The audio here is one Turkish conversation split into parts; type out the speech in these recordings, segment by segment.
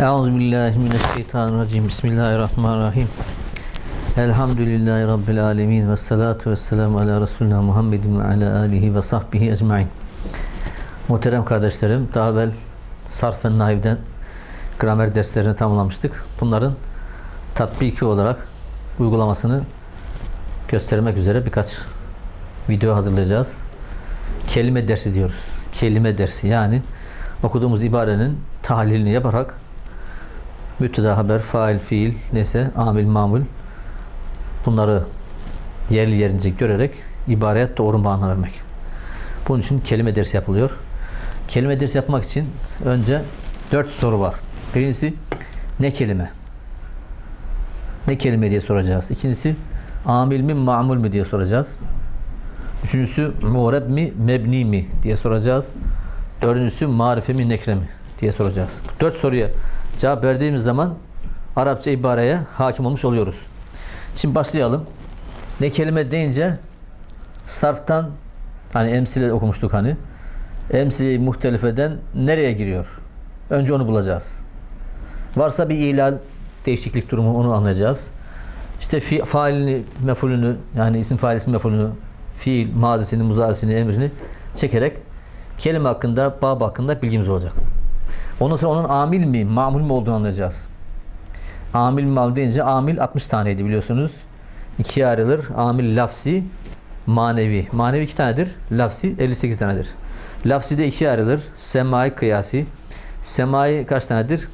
Euzu billahi mineşşeytanirracim. Bismillahirrahmanirrahim. Elhamdülillahi rabbil alamin ve salatu vesselam ala resulina Muhammedin ve ala alihi ve sahbihi ecmaîn. Muhterem kardeşlerim, daha evvel sarf ve nahivden gramer derslerini tamamlamıştık. Bunların tatbiki olarak uygulamasını göstermek üzere birkaç video hazırlayacağız. Kelime dersi diyoruz. Kelime dersi yani okuduğumuz ibarenin tahlilini yaparak müpteda, haber, fail, fiil, neyse, amil, mamul bunları yerli yerince görerek ibareye doğru mana vermek. Bunun için kelime dersi yapılıyor. Kelime dersi yapmak için önce dört soru var. Birincisi ne kelime? Ne kelime diye soracağız. İkincisi amil mi, mamul mi diye soracağız. Üçüncüsü muğreb mi, mebni mi diye soracağız. Dördüncüsü marife mi, nekre mi diye soracağız. Dört soruya cevap verdiğimiz zaman Arapça ibareye hakim olmuş oluyoruz. Şimdi başlayalım. Ne kelime deyince sarftan hani emsile okumuştuk hani. Emsile muhtelifeden nereye giriyor? Önce onu bulacağız. Varsa bir ilal değişiklik durumu onu anlayacağız. İşte fi, failini, mefulünü yani isim fail isim mefulünü fiil, mazisini, muzarisini, emrini çekerek kelime hakkında, bab hakkında bilgimiz olacak. Ondan sonra onun amil mi, mamul mu olduğunu anlayacağız. Amil mi, mamul deyince amil 60 taneydi biliyorsunuz. İkiye ayrılır. Amil lafsi, manevi. Manevi iki tanedir. Lafsi 58 tanedir. Lafsi de ikiye ayrılır. Semai kıyasi. Semai kaç tanedir?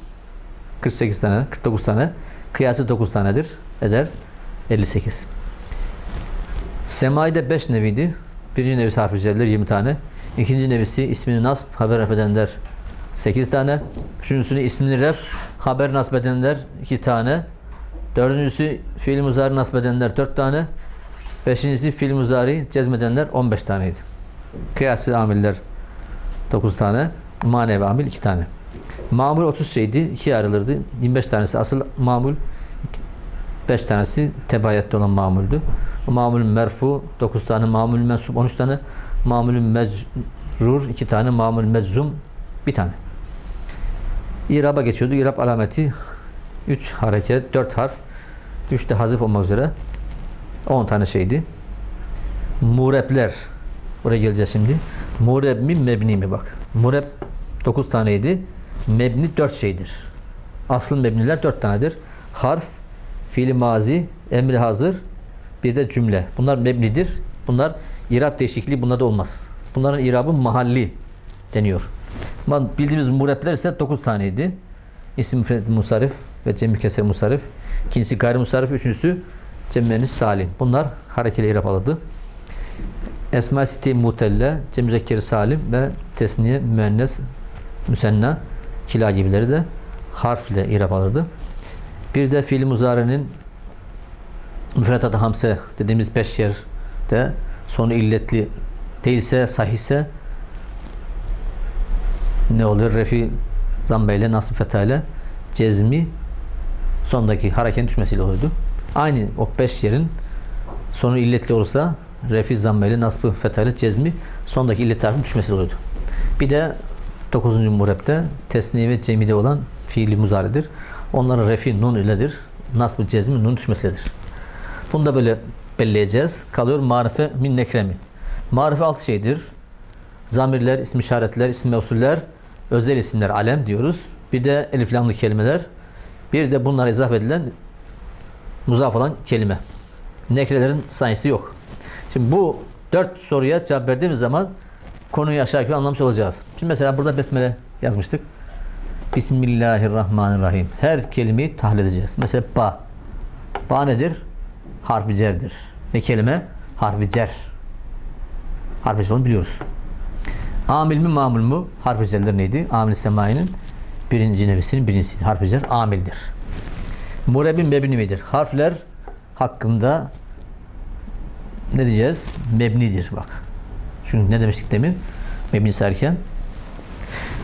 48 tane, 49 tane. Kıyası 9 tanedir. Eder 58. Semai'de 5 neviydi. Birinci nevisi harf 20 tane. İkinci nevisi ismini nasb, haber ref edenler 8 tane. Üçüncüsünü ismini ref, haber nasb edenler 2 tane. Dördüncüsü fiil muzari nasb edenler 4 tane. Beşincisi fiil muzari cezmedenler 15 taneydi. Kıyaslı amiller 9 tane. Manevi amil 2 tane. Mamul 30 şeydi. 2'ye ayrılırdı. 25 tanesi asıl mamul. 5 tanesi tebayette olan mamuldü. Mamul merfu 9 tane, mamul mensup 13 tane, mamul mecrur 2 tane, mamul meczum 1 tane. İraba geçiyordu. İrab alameti 3 hareket, 4 harf, 3 de hazif olmak üzere 10 tane şeydi. Murepler Buraya geleceğiz şimdi. Mureb mi, mebni mi bak. Mureb 9 taneydi. Mebni 4 şeydir. Asıl mebniler 4 tanedir. Harf, fiili mazi, emri hazır, bir de cümle. Bunlar mebnidir. Bunlar irab değişikliği bunlarda olmaz. Bunların irabı mahalli deniyor. Bildiğimiz murepler ise 9 taneydi. İsim müfred musarif ve cem keser musarif. İkincisi gayrimusarif, üçüncüsü cem salim. Bunlar harekeli irab alırdı. Esma siti mutelle, cem salim ve tesniye müennes müsenna kila gibileri de harf ile irab alırdı. Bir de fiil muzarenin müfredat hamse dediğimiz beş yerde sonu illetli değilse sahihse ne oluyor? Refi zambeyle nasıl fetale cezmi sondaki hareketin düşmesiyle oluyordu. Aynı o beş yerin sonu illetli olursa refi zambeyle nasbı fetale cezmi sondaki illet harfin düşmesiyle oluyordu. Bir de 9. murepte tesniye ve cemide olan fiili muzaridir. Onların refi nun iledir. Nasbı cezmi nun düşmesidir. Bunu da böyle belleyeceğiz. Kalıyor marife min nekremi. Marife altı şeydir. Zamirler, isim işaretler, isim mevsuller, özel isimler, alem diyoruz. Bir de eliflamlı kelimeler. Bir de bunlara izah edilen muzaf olan kelime. Nekrelerin sayısı yok. Şimdi bu dört soruya cevap verdiğimiz zaman konuyu aşağı yukarı anlamış olacağız. Şimdi mesela burada besmele yazmıştık. Bismillahirrahmanirrahim. Her kelimeyi tahlil edeceğiz. Mesela ba. Ba nedir? Harfi cerdir. Ve kelime harfi cer. Harfi cer biliyoruz. Amil mi mamul mu? Harfi cerler neydi? Amil semainin birinci nevisinin birincisi. Harfi cer amildir. Murebin mebni midir? Harfler hakkında ne diyeceğiz? Mebnidir bak. Çünkü ne demiştik demin? Mebni serken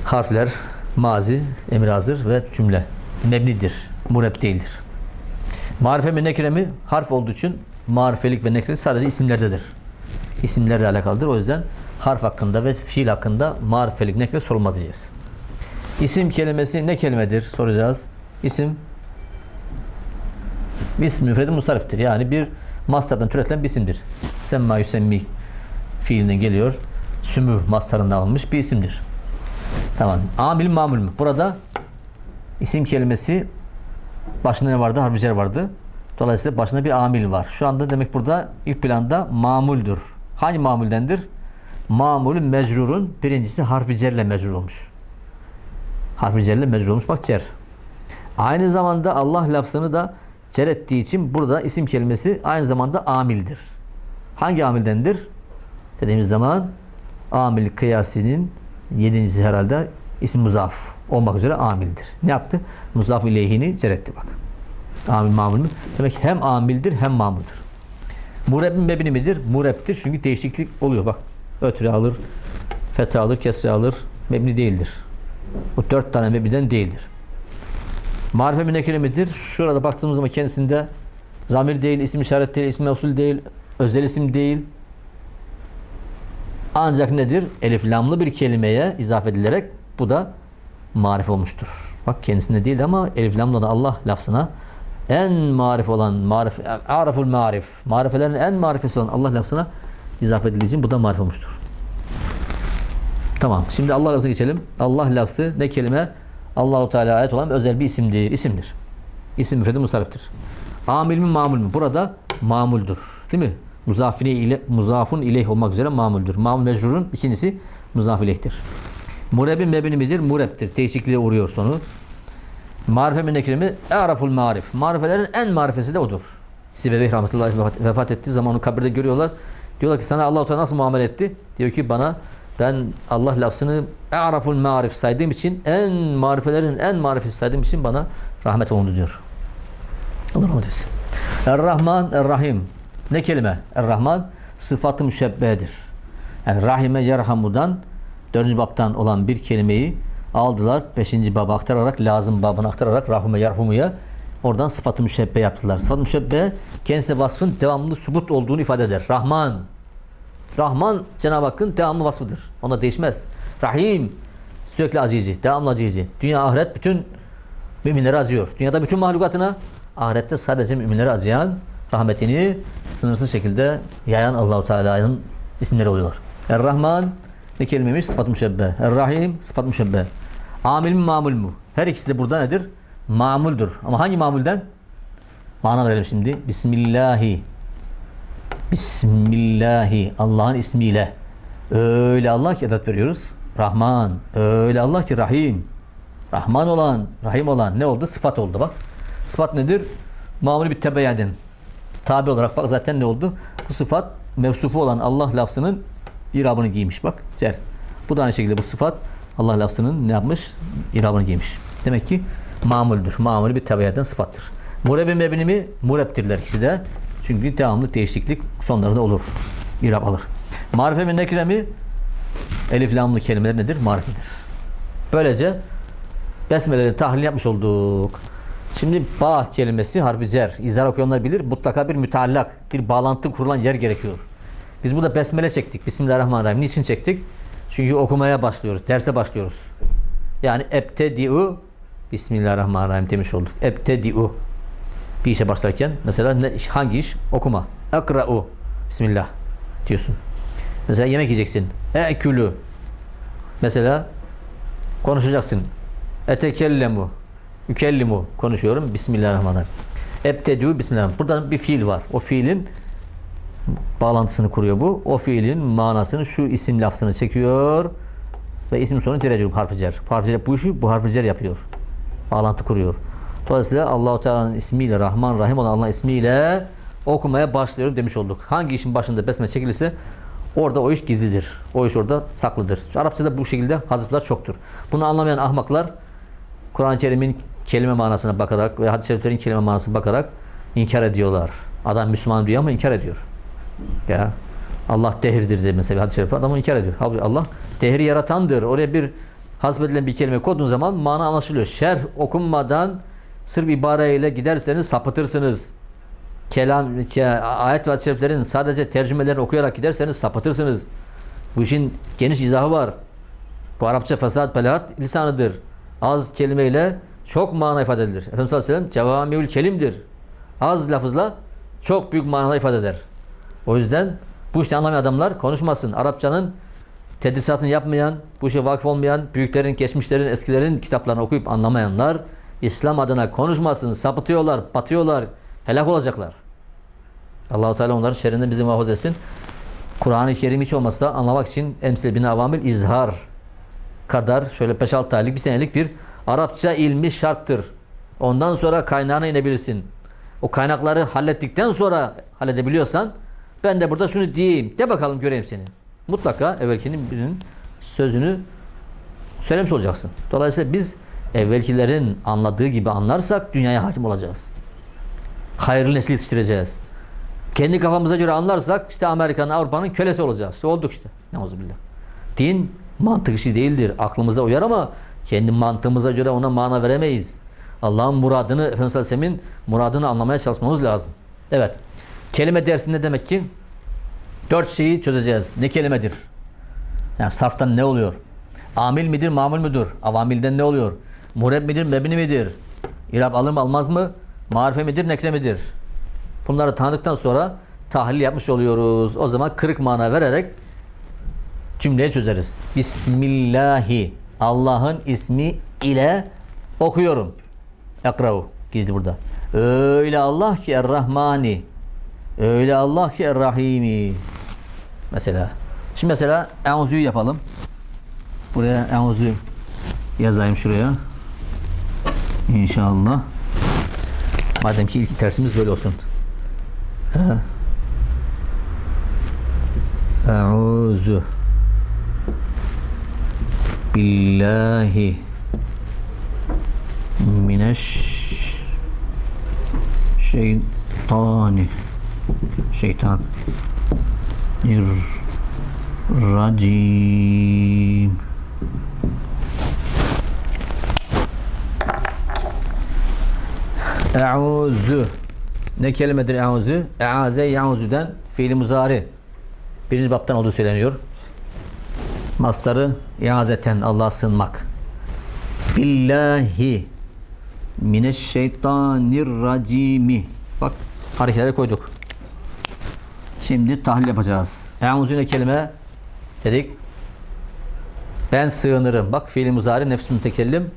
harfler mazi, emir hazır ve cümle. Mebnidir. Mureb değildir. Marife mi nekre mi? Harf olduğu için marifelik ve nekrelik sadece isimlerdedir. İsimlerle alakalıdır. O yüzden harf hakkında ve fiil hakkında marifelik nekre sorulmaz diyeceğiz. İsim kelimesi ne kelimedir soracağız. İsim İsm müfredi musariftir. Yani bir mastardan türetilen bir isimdir. Semma yüsemmi fiilinden geliyor. Sümür mastarından alınmış bir isimdir. Tamam. Amil mamul mü? Burada isim kelimesi başında ne vardı? Harfi cer vardı. Dolayısıyla başında bir amil var. Şu anda demek burada ilk planda mamuldür. Hangi mamuldendir? Mamulü mecrurun birincisi harfi cerle mecrur olmuş. Harfi cerle mecrur olmuş. Bak cer. Aynı zamanda Allah lafzını da cer ettiği için burada isim kelimesi aynı zamanda amildir. Hangi amildendir? Dediğimiz zaman amil kıyasinin yedincisi herhalde isim muzaf olmak üzere amildir. Ne yaptı? Muzaf ileyhini cer etti bak. Amil mamul mü? Demek hem amildir hem mamuldur. Murebbin mebni midir? Mureb'tir çünkü değişiklik oluyor bak. Ötürü alır, fetha alır, kesre alır. Mebni değildir. O dört tane mebniden değildir. Marife münekire midir? Şurada baktığımız zaman kendisinde zamir değil, isim işaret değil, isim mevsul değil, özel isim değil. Ancak nedir? Elif lamlı bir kelimeye izafe edilerek bu da marif olmuştur. Bak kendisinde değil ama elif lamlı da Allah lafzına en marif olan marif araful marif marifelerin en marifesi olan Allah lafzına izafe edildiği için bu da marif olmuştur. Tamam. Şimdi Allah lafzına geçelim. Allah lafzı ne kelime? Allahu Teala ayet olan özel bir isimdir. İsimdir. İsim müfredi musariftir. Amil mi mamul mu? Burada mamuldur. Değil mi? Muzafine ile muzafun ileyh olmak üzere mamuldür. Mamul mecrurun ikincisi muzaf ileyhtir. Murebin mebni midir? Mureb'tir. Değişikliğe uğruyor sonu. Marife münekrimi e'raful marif. Marifelerin en marifesi de odur. Sibevi rahmetullahi vefat, ettiği zaman onu kabirde görüyorlar. Diyorlar ki sana Allah-u Teala nasıl muamele etti? Diyor ki bana ben Allah lafzını e'raful marif saydığım için en marifelerin en marifesi saydığım için bana rahmet olundu diyor. Allah rahmet eylesin. Er-Rahman, Er-Rahim. Ne kelime? Er-Rahman sıfatı müşebbehedir. Yani Rahime Yerhamu'dan dördüncü babtan olan bir kelimeyi aldılar. Beşinci baba aktararak, lazım babını aktararak Rahime Yerhumu'ya oradan sıfatı müşebbe yaptılar. Sıfatı müşebbe kendisine vasfın devamlı subut olduğunu ifade eder. Rahman. Rahman Cenab-ı Hakk'ın devamlı vasfıdır. Ona değişmez. Rahim sürekli azizi, devamlı azizi. Dünya ahiret bütün müminleri acıyor. Dünyada bütün mahlukatına ahirette sadece müminleri acıyan rahmetini sınırsız şekilde yayan Allahu Teala'nın isimleri oluyorlar. Er-Rahman ne kelimeymiş? Sıfat müşebbe. Er-Rahim sıfat müşebbe. Amil mi mamul mu? Her ikisi de burada nedir? Mamuldur. Ama hangi mamulden? Mana verelim şimdi. Bismillahi. Bismillahi. Allah'ın ismiyle. Öyle Allah ki edat veriyoruz. Rahman. Öyle Allah ki Rahim. Rahman olan, Rahim olan ne oldu? Sıfat oldu bak. Sıfat nedir? Mamul bir tebeyyedin. Tabi olarak bak zaten ne oldu? Bu sıfat mevsufu olan Allah lafzının irabını giymiş bak. Cer. Bu da aynı şekilde bu sıfat Allah lafzının ne yapmış? İrabını giymiş. Demek ki mamuldür. Mamul bir tebeyyeden sıfattır. Murebbi mebni mi? Murebdirler ikisi de. Çünkü devamlı değişiklik sonlarında olur. İrab alır. Marife mi nekire mi? Elif lamlı kelimeler nedir? Marifedir. Böylece Besmele'nin tahlil yapmış olduk. Şimdi ba kelimesi harfi cer. İzhar okuyanlar bilir. Mutlaka bir müteallak, bir bağlantı kurulan yer gerekiyor. Biz burada besmele çektik. Bismillahirrahmanirrahim. Niçin çektik? Çünkü okumaya başlıyoruz. Derse başlıyoruz. Yani ebtedi'u Bismillahirrahmanirrahim demiş olduk. Ebtedi'u bir işe başlarken mesela ne, hangi iş? Okuma. Ekra'u Bismillah diyorsun. Mesela yemek yiyeceksin. E'külü Mesela konuşacaksın. Etekellemu Yükellimu konuşuyorum. Bismillahirrahmanirrahim. Ebtedü Bismillahirrahmanirrahim. Burada bir fiil var. O fiilin bağlantısını kuruyor bu. O fiilin manasını şu isim lafzını çekiyor ve isim sonu cer ediyor harfi cer. Harfi cer bu işi bu harfi cer yapıyor. Bağlantı kuruyor. Dolayısıyla Allahu Teala'nın ismiyle Rahman Rahim olan Allah'ın ismiyle okumaya başlıyorum demiş olduk. Hangi işin başında besmele çekilirse orada o iş gizlidir. O iş orada saklıdır. Şu Arapçada bu şekilde hazıflar çoktur. Bunu anlamayan ahmaklar Kur'an-ı Kerim'in kelime manasına bakarak ve hadis-i şeriflerin kelime manasına bakarak inkar ediyorlar. Adam Müslüman diyor ama inkar ediyor. Ya Allah dehirdir diye mesela hadis-i şerif adamı inkar ediyor. Halbuki Allah dehri yaratandır. Oraya bir hasbedilen bir kelime koyduğun zaman mana anlaşılıyor. Şerh okunmadan sırf ibareyle giderseniz sapıtırsınız. Kelam, ke, ayet ve hadis-i şeriflerin sadece tercümelerini okuyarak giderseniz sapıtırsınız. Bu işin geniş izahı var. Bu Arapça fesat belaat lisanıdır. Az kelimeyle çok mana ifade edilir. Efendimiz sallallahu aleyhi ve sellem cevamiül kelimdir. Az lafızla çok büyük manada ifade eder. O yüzden bu işte anlamayan adamlar konuşmasın. Arapçanın tedrisatını yapmayan, bu işe vakıf olmayan, büyüklerin, geçmişlerin, eskilerin kitaplarını okuyup anlamayanlar İslam adına konuşmasın, sapıtıyorlar, batıyorlar, helak olacaklar. Allahu Teala onların şerrinden bizi muhafaza etsin. Kur'an-ı Kerim hiç olmazsa anlamak için emsil bin avamil izhar kadar şöyle 5-6 aylık bir senelik bir Arapça ilmi şarttır. Ondan sonra kaynağına inebilirsin. O kaynakları hallettikten sonra halledebiliyorsan ben de burada şunu diyeyim. De bakalım göreyim seni. Mutlaka evvelkinin birinin sözünü söylemiş olacaksın. Dolayısıyla biz evvelkilerin anladığı gibi anlarsak dünyaya hakim olacağız. Hayırlı nesil yetiştireceğiz. Kendi kafamıza göre anlarsak işte Amerika'nın, Avrupa'nın kölesi olacağız. İşte olduk işte. Neuzubillah. Din mantık işi değildir. Aklımıza uyar ama kendi mantığımıza göre ona mana veremeyiz. Allah'ın muradını, Efendimiz Aleyhisselam'ın muradını anlamaya çalışmamız lazım. Evet. Kelime dersinde demek ki dört şeyi çözeceğiz. Ne kelimedir? Yani sarftan ne oluyor? Amil midir, mamul müdür? Avamilden ne oluyor? Mureb midir, mebni midir? İrab alır mı, almaz mı? Marife midir, nekre midir? Bunları tanıdıktan sonra tahlil yapmış oluyoruz. O zaman kırık mana vererek cümleyi çözeriz. Bismillahi Allah'ın ismi ile okuyorum. Ekra'u gizli burada. Öyle Allah ki Er-Rahmani. Öyle Allah ki Er-Rahimi. Mesela. Şimdi mesela Euzu'yu yapalım. Buraya Euzu yazayım şuraya. İnşallah. Madem ki ilk dersimiz böyle olsun. Euzu billahi mineş şeytani şeytan racim Eûzü ne kelimedir eûzü? Eâze yâuzüden fiili muzari. Birinci baptan olduğu söyleniyor. Mastarı iazeten Allah'a sığınmak. Billahi mineşşeytanirracimi. Bak hareketlere koyduk. Şimdi tahlil yapacağız. Eûzü ne kelime? Dedik. Ben sığınırım. Bak fiili muzari nefs mütekellim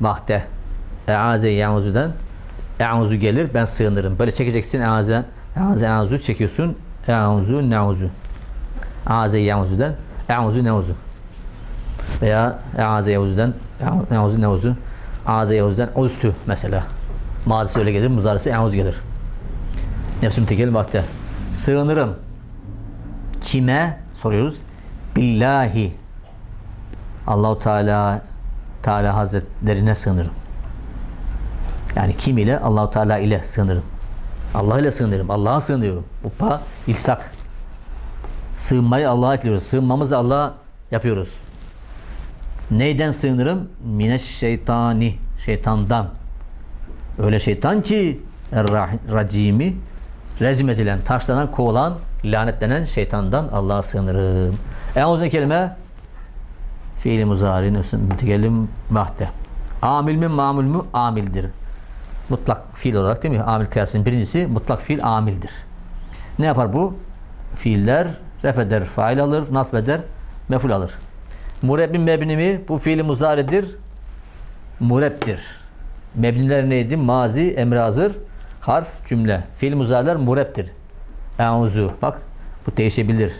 mahde. Eâze yâuzüden Eûzu gelir ben sığınırım. Böyle çekeceksin eâze eâze eûzu çekiyorsun. Eûzu neûzu. Eâze yâuzu'dan eûzu neûzu. Veya eâze yâuzu'dan eûzu neûzu. Eâze yâuzu'dan uztü mesela. Mazisi öyle gelir. Muzarisi eûzu gelir. Nefsüm tekel vakte. Sığınırım. Kime soruyoruz? Billahi. Allahu Teala Teala Hazretlerine sığınırım. Yani kim ile? Allahu Teala ile sığınırım. Allah ile sığınırım. Allah'a sığınıyorum. Upa, ilsak. Sığınmayı Allah'a ekliyoruz. Sığınmamızı Allah'a yapıyoruz. Neyden sığınırım? Mineş şeytani. Şeytandan. Öyle şeytan ki racimi rejim edilen, taşlanan, kovulan, lanetlenen şeytandan Allah'a sığınırım. Uzun kelime fiili muzari, nefsin mütekellim mahde. Amil mi, mamul mu? Amildir mutlak fiil olarak değil mi? Amil kıyasının birincisi mutlak fiil amildir. Ne yapar bu? Fiiller refeder, fail alır, nasbeder, meful alır. Murebbin mebni mi? Bu fiili muzaridir. Murebdir. Mebniler neydi? Mazi, emre hazır, harf, cümle. Fiil muzariler murebdir. Euzu. Bak bu değişebilir.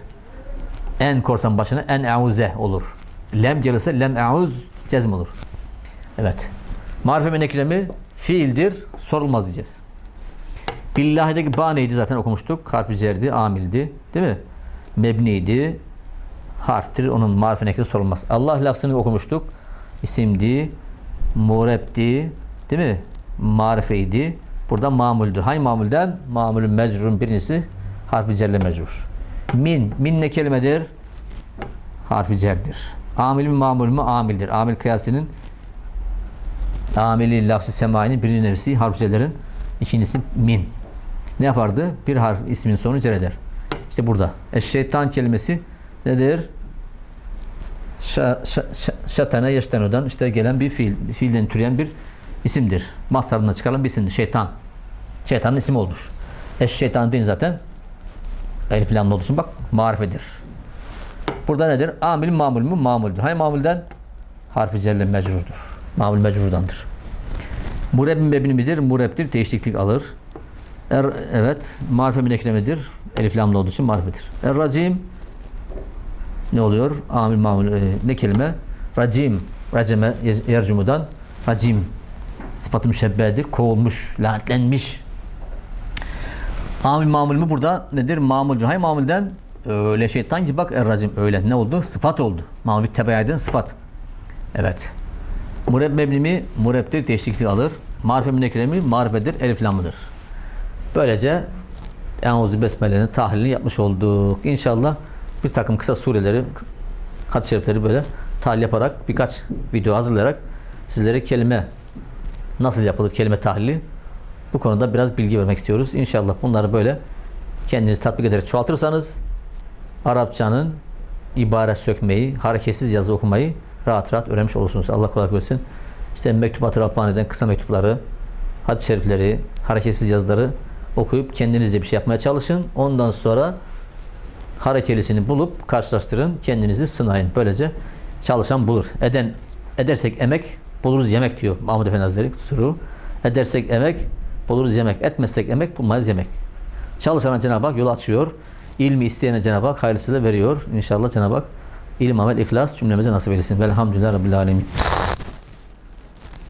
En korsan başına en euze olur. Lem gelirse lem euz cezm olur. Evet. Marife meneklemi fiildir, sorulmaz diyeceğiz. Billahi'deki ba neydi zaten okumuştuk. Harfi cerdi, amildi. Değil mi? Mebniydi. Harftir. Onun marife nekli sorulmaz. Allah lafzını okumuştuk. İsimdi, murebdi. Değil mi? Marifeydi. Burada mamuldür. Hangi mamulden? Mamulün mecrurun birincisi harfi cerle mecrur. Min. Min ne kelimedir? Harfi cerdir. Amil mi mamul mu? Amildir. Amil kıyasının ameli lafzı semainin birinci nefsi harfçelerin ikincisi min. Ne yapardı? Bir harf ismin sonu cer eder. İşte burada. Eşşeytan kelimesi nedir? şa, şa, şa, şatana yeştenudan işte gelen bir fiil, fiilden türeyen bir isimdir. Mastarından çıkarılan bir isimdir. Şeytan. Şeytanın ismi olmuş. Eş şeytan deyince zaten elif lamlı olduğu bak marifedir. Burada nedir? Amil mamul mu? Mamuldür. Hay mamulden? Harfi celle mecrurdur. Mamul mecrurdandır. Mureb mebni midir? Murebdir. Değişiklik alır. Er, evet. Marife müneklemedir. Elif lamlı olduğu için marifedir. Er racim ne oluyor? Amil mamul e, ne kelime? Racim. Raceme yercumudan racim sıfatı müşebbedir. Kovulmuş, lanetlenmiş. Amil mamul mu burada nedir? Mamuldür. Hay mamulden öyle şeytan ki bak er-racim öyle ne oldu? Sıfat oldu. Mamul bir tebeyyeden sıfat. Evet. Mureb mebni mi? Murebdir. Değişiklik alır. Marife münekre mi? Marifedir. Elif lamıdır. Böylece Euzu Besmele'nin tahlilini yapmış olduk. İnşallah bir takım kısa sureleri, hadis-i şerifleri böyle tahlil yaparak birkaç video hazırlayarak sizlere kelime nasıl yapılır kelime tahlili bu konuda biraz bilgi vermek istiyoruz. İnşallah bunları böyle kendiniz tatbik ederek çoğaltırsanız Arapçanın ibare sökmeyi, hareketsiz yazı okumayı rahat rahat öğrenmiş olursunuz. Allah kolaylık versin. İşte Mektubat-ı Rabbani'den kısa mektupları, hadis-i şerifleri, hareketsiz yazıları okuyup kendinizce bir şey yapmaya çalışın. Ondan sonra harekelisini bulup karşılaştırın. Kendinizi sınayın. Böylece çalışan bulur. Eden edersek emek buluruz yemek diyor Mahmud Efendi Hazretleri. Suru. Edersek emek buluruz yemek. Etmezsek emek bulmayız yemek. Çalışana Cenab-ı Hak yol açıyor. İlmi isteyene Cenab-ı Hak hayırlısıyla veriyor. İnşallah Cenab-ı Hak ilim, amel, ihlas cümlemize nasip eylesin. Velhamdülillah Rabbil Alemin.